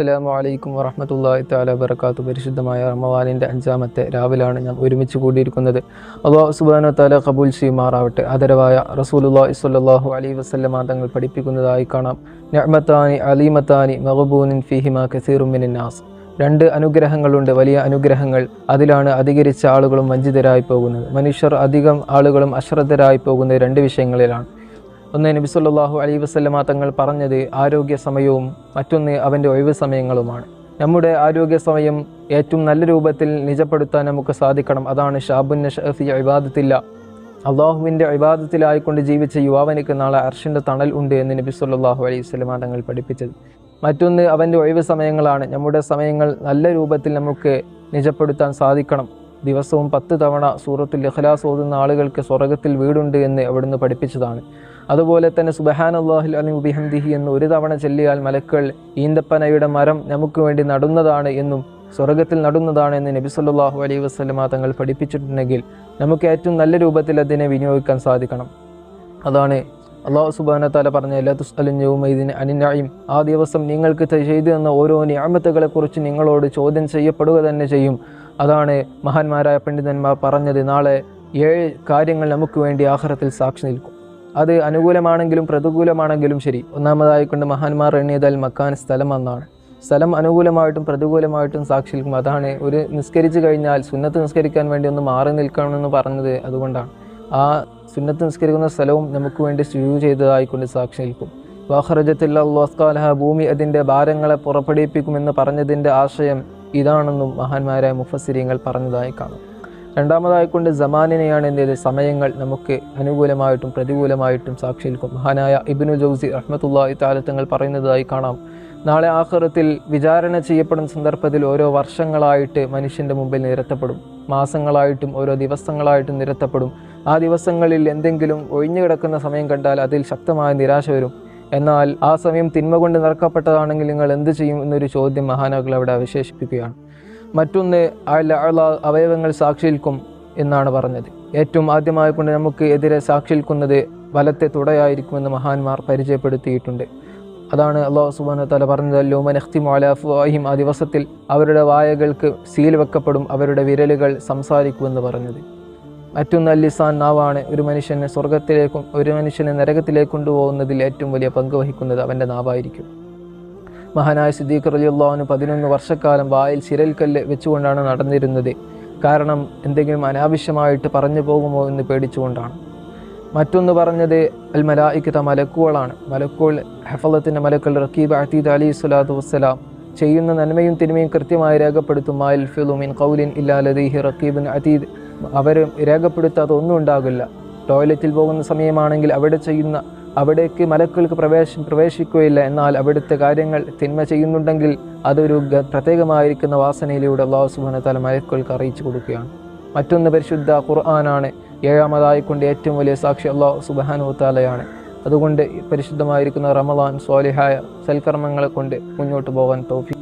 അസ്സലാമു അലൈക്കും വറഹമത്തല്ലാഹി താല വർക്കാത്തു പരിശുദ്ധമായ റമവാലിന്റെ അഞ്ചാമത്തെ രാവിലാണ് ഞാൻ ഒരുമിച്ച് കൂടിയിരിക്കുന്നത്. അള്ളാഹു സുബ്ഹാനഹു താല കബൂൽ ചെയ്യുമാറാവട്ടെ. ആദരവായ റസൂലുള്ളാഹി സ്വല്ലല്ലാഹു അലൈഹി വസ്ലം തങ്ങൾ പഠിപ്പിക്കുന്നതായി കാണാം. നിഅമത്താനി അലീമത്താനി മഹബൂനിൻ ഫിഹിമ കസീറു മിനൻ നാസ്. രണ്ട് അനുഗ്രഹങ്ങളുണ്ട്. വലിയ അനുഗ്രഹങ്ങൾ. അതിലാണ് അധികരിച്ച ആളുകളും വഞ്ചിതരായി പോകുന്നത്. മനുഷ്യർ അധികം ആളുകളും അശ്രദ്ധരായി പോകുന്നത് രണ്ട് വിഷയങ്ങളിലാണ്. ഒന്ന് നബി സല്ലല്ലാഹു അലൈഹി വസല്ലമ തങ്ങൾ പറഞ്ഞത് ആരോഗ്യ സമയവും മറ്റൊന്ന് അവന്റെ ഒഴിവ് സമയങ്ങളുമാണ്. നമ്മുടെ ആരോഗ്യ സമയം ഏറ്റവും നല്ല രൂപത്തിൽ നിജപ്പെടുത്താൻ നമുക്ക് സാധിക്കണം. അതാണ് ഷാബുൻ നഷഫി അഭിബാദത്തില്ല അള്ളാഹുവിന്റെ അഭിബാദത്തിലായിക്കൊണ്ട് ജീവിച്ച യുവാവനിക്ക് നാളെ അർഷിന്റെ തണൽ ഉണ്ട് എന്ന് നബി സല്ലല്ലാഹു അലൈഹി വസല്ലമ തങ്ങൾ പഠിപ്പിച്ചത്. മറ്റൊന്ന് അവന്റെ ഒഴിവ് സമയങ്ങളാണ്. നമ്മുടെ സമയങ്ങൾ നല്ല രൂപത്തിൽ നമുക്ക് നിജപ്പെടുത്താൻ സാധിക്കണം. ദിവസവും പത്ത് തവണ സൂറത്തുൽ ഇഖ്ലാസ് ഓതുന്ന ആളുകൾക്ക് സ്വർഗത്തിൽ വീടുണ്ട് എന്ന് അവിടുന്ന് പഠിപ്പിച്ചതാണ്. അതുപോലെ തന്നെ സുബഹാൻ അള്ളാഹുൽ അലി ഉബിഹന്ദിഹി എന്ന് ഒരു തവണ ചെല്ലിയാൽ മലക്കൾ ഈന്തപ്പനയുടെ മരം നമുക്ക് വേണ്ടി നടുന്നതാണ് എന്നും സ്വർഗത്തിൽ നടുന്നതാണ് എന്ന് നബി സല്ലാഹു അലൈഹി വസ്ലമ തങ്ങൾ പഠിപ്പിച്ചിട്ടുണ്ടെങ്കിൽ നമുക്ക് ഏറ്റവും നല്ല രൂപത്തിൽ അതിനെ വിനിയോഗിക്കാൻ സാധിക്കണം. അതാണ് അള്ളാഹു സുബാന താല പറഞ്ഞ എല്ലാ തുസ്അലിന് അനിനായും ആ ദിവസം നിങ്ങൾക്ക് ചെയ്തു തന്ന ഓരോ ഞാമത്തുകളെക്കുറിച്ച് നിങ്ങളോട് ചോദ്യം ചെയ്യപ്പെടുക തന്നെ ചെയ്യും. അതാണ് മഹാന്മാരായ പണ്ഡിതന്മാർ പറഞ്ഞത് നാളെ ഏഴ് കാര്യങ്ങൾ നമുക്ക് വേണ്ടി ആഹാരത്തിൽ സാക്ഷി നിൽക്കും. അത് അനുകൂലമാണെങ്കിലും പ്രതികൂലമാണെങ്കിലും ശരി. ഒന്നാമതായിക്കൊണ്ട് മഹാന്മാർ എണ്ണിയതാൽ മക്കാൻ സ്ഥലം എന്നാണ് സ്ഥലം അനുകൂലമായിട്ടും പ്രതികൂലമായിട്ടും സാക്ഷി നിൽക്കും. അതാണ് ഒരു നിസ്കരിച്ചു കഴിഞ്ഞാൽ സുന്നത്ത് നിസ്കരിക്കാൻ വേണ്ടി ഒന്ന് മാറി നിൽക്കണമെന്ന് പറഞ്ഞത് അതുകൊണ്ടാണ്. ആ സുന്നത്ത് നിസ്കരിക്കുന്ന സ്ഥലവും നമുക്ക് വേണ്ടി സ്ഥിതി ചെയ്തതായിക്കൊണ്ട് സാക്ഷി നിൽക്കും. വാഹറജത്തിലുള്ള ഭൂമി അതിന്റെ ഭാരങ്ങളെ പുറപ്പെടുവിപ്പിക്കുമെന്ന് പറഞ്ഞതിന്റെ ആശയം ഇതാണെന്നും മഹാന്മാരായ മുഫസിരിയങ്ങൾ പറഞ്ഞതായി കാണും. രണ്ടാമതായിക്കൊണ്ട് ജമാനിനെയാണ് എന്ത് സമയങ്ങൾ നമുക്ക് അനുകൂലമായിട്ടും പ്രതികൂലമായിട്ടും സാക്ഷിയിൽക്കും മഹാനായ ഇബിനു ജൗസി റഹ്മത്തുള്ളാഹി താലത്തങ്ങൾ പറയുന്നതായി കാണാം. നാളെ ആഹ്റത്തിൽ വിചാരണ ചെയ്യപ്പെടുന്ന സന്ദർഭത്തിൽ ഓരോ വർഷങ്ങളായിട്ട് മനുഷ്യന്റെ മുമ്പിൽ നിരത്തപ്പെടും. മാസങ്ങളായിട്ടും ഓരോ ദിവസങ്ങളായിട്ടും നിരത്തപ്പെടും. ആ ദിവസങ്ങളിൽ എന്തെങ്കിലും ഒഴിഞ്ഞു കിടക്കുന്ന സമയം കണ്ടാൽ അതിൽ ശക്തമായ നിരാശ വരും. എന്നാൽ ആ സമയം തിന്മ കൊണ്ട് നിറക്കപ്പെട്ടതാണെങ്കിൽ നിങ്ങൾ എന്ത് ചെയ്യും എന്നൊരു ചോദ്യം മഹാനാക്കൾ അവിടെ അവശേഷിപ്പിക്കുകയാണ്. മറ്റൊന്ന് അവയവങ്ങൾ സാക്ഷിയിൽക്കും എന്നാണ് പറഞ്ഞത്. ഏറ്റവും ആദ്യമായി കൊണ്ട് നമുക്ക് എതിരെ സാക്ഷി നിൽക്കുന്നത് വലത്തെ തുടയായിരിക്കുമെന്ന് മഹാന്മാർ പരിചയപ്പെടുത്തിയിട്ടുണ്ട്. അതാണ് അള്ളാഹു സുബാന തല പറഞ്ഞത് ലോമൻ അഖ്തിമോലാഫുഹിം ആ ദിവസത്തിൽ അവരുടെ വായകൾക്ക് സീൽ വെക്കപ്പെടും അവരുടെ വിരലുകൾ സംസാരിക്കുമെന്ന് പറഞ്ഞത്. മറ്റൊന്ന് അല്ലിസാൻ നാവാണ് ഒരു മനുഷ്യനെ സ്വർഗത്തിലേക്കും ഒരു മനുഷ്യനെ നരകത്തിലേക്ക് കൊണ്ടുപോകുന്നതിൽ ഏറ്റവും വലിയ പങ്ക് വഹിക്കുന്നത് അവന്റെ നാവായിരിക്കും. മഹാനായ സിദ്ദീഖ് അലി അള്ളാഹുന് പതിനൊന്ന് വർഷക്കാലം വായിൽ ചിരൽക്കല്ല് വെച്ചുകൊണ്ടാണ് നടന്നിരുന്നത്. കാരണം എന്തെങ്കിലും അനാവശ്യമായിട്ട് പറഞ്ഞു പോകുമോ എന്ന് പേടിച്ചുകൊണ്ടാണ്. മറ്റൊന്ന് പറഞ്ഞത് അൽ മലായിക്കത്ത മലക്കുകളാണ്. മലക്കുകൾ ഹെഫലത്തിന്റെ മലക്കൾ റക്കീബ് അത്തീദ് അലി സ്വലാത്തു വസ്സലാം ചെയ്യുന്ന നന്മയും തിന്മയും കൃത്യമായി രേഖപ്പെടുത്തും. മാൽ ഫിലുമിൻ കൗലിൻ ഇല്ലാ ലദീഹി റക്കീബിൻ അതീദ്. അവർ രേഖപ്പെടുത്താത്ത ഒന്നും ഉണ്ടാകില്ല. ടോയ്ലറ്റിൽ പോകുന്ന സമയമാണെങ്കിൽ അവിടെ ചെയ്യുന്ന അവിടേക്ക് മലക്കൾക്ക് പ്രവേശം പ്രവേശിക്കുകയില്ല. എന്നാൽ അവിടുത്തെ കാര്യങ്ങൾ തിന്മ ചെയ്യുന്നുണ്ടെങ്കിൽ അതൊരു പ്രത്യേകമായിരിക്കുന്ന വാസനയിലൂടെ അള്ളാഹു സുബാന തല മലക്കൾക്ക് അറിയിച്ചു കൊടുക്കുകയാണ്. മറ്റൊന്ന് പരിശുദ്ധ ഖുർആനാണ്. ഏഴാമതായിക്കൊണ്ട് ഏറ്റവും വലിയ സാക്ഷി അള്ളാഹു സുബാനു താലയാണ് അതുകൊണ്ട് പരിശുദ്ധമായിരിക്കുന്ന റമദാൻ സ്വാലിഹായ സൽക്കർമ്മങ്ങളെ കൊണ്ട് മുന്നോട്ട് പോകാൻ തോഫി